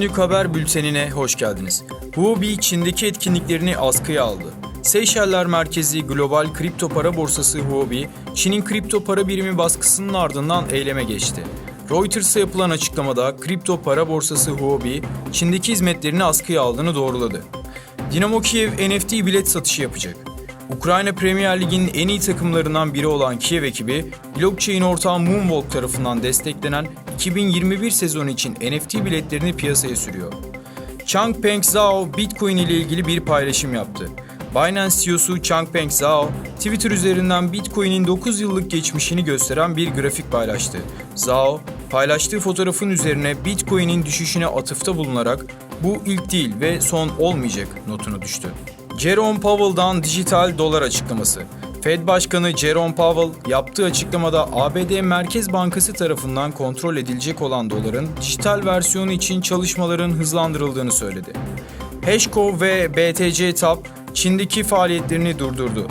Sputnik Haber Bülteni'ne hoş geldiniz. Huobi Çin'deki etkinliklerini askıya aldı. Seyşeller merkezli global kripto para borsası Huobi, Çin'in kripto para birimi baskısının ardından eyleme geçti. Reuters'a yapılan açıklamada kripto para borsası Huobi, Çin'deki hizmetlerini askıya aldığını doğruladı. Dinamo Kiev NFT bilet satışı yapacak. Ukrayna Premier Lig'in en iyi takımlarından biri olan Kiev ekibi, blockchain ortağı Moonwalk tarafından desteklenen 2021 sezonu için NFT biletlerini piyasaya sürüyor. Changpeng Zhao, Bitcoin ile ilgili bir paylaşım yaptı. Binance CEO'su Changpeng Zhao, Twitter üzerinden Bitcoin'in 9 yıllık geçmişini gösteren bir grafik paylaştı. Zhao, paylaştığı fotoğrafın üzerine Bitcoin'in düşüşüne atıfta bulunarak bu ilk değil ve son olmayacak notunu düştü. Jerome Powell'dan dijital dolar açıklaması. Fed Başkanı Jerome Powell yaptığı açıklamada ABD Merkez Bankası tarafından kontrol edilecek olan doların dijital versiyonu için çalışmaların hızlandırıldığını söyledi. Hashco ve BTC TAP Çin'deki faaliyetlerini durdurdu.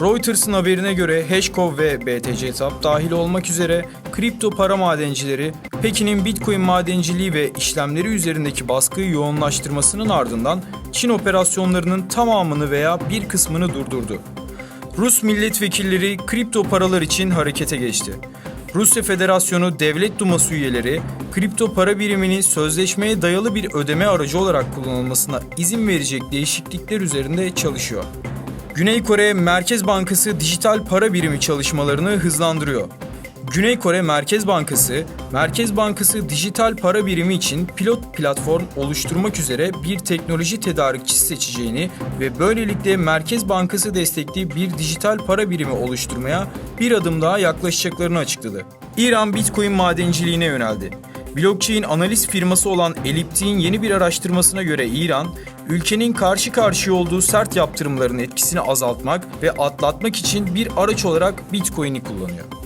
Reuters'ın haberine göre Hashco ve BTC TAP dahil olmak üzere kripto para madencileri Pekin'in Bitcoin madenciliği ve işlemleri üzerindeki baskıyı yoğunlaştırmasının ardından Çin operasyonlarının tamamını veya bir kısmını durdurdu. Rus milletvekilleri kripto paralar için harekete geçti. Rusya Federasyonu Devlet Duması üyeleri kripto para biriminin sözleşmeye dayalı bir ödeme aracı olarak kullanılmasına izin verecek değişiklikler üzerinde çalışıyor. Güney Kore Merkez Bankası dijital para birimi çalışmalarını hızlandırıyor. Güney Kore Merkez Bankası, Merkez Bankası dijital para birimi için pilot platform oluşturmak üzere bir teknoloji tedarikçisi seçeceğini ve böylelikle Merkez Bankası destekli bir dijital para birimi oluşturmaya bir adım daha yaklaşacaklarını açıkladı. İran Bitcoin madenciliğine yöneldi. Blockchain analiz firması olan Elliptik'in yeni bir araştırmasına göre İran, ülkenin karşı karşıya olduğu sert yaptırımların etkisini azaltmak ve atlatmak için bir araç olarak Bitcoin'i kullanıyor.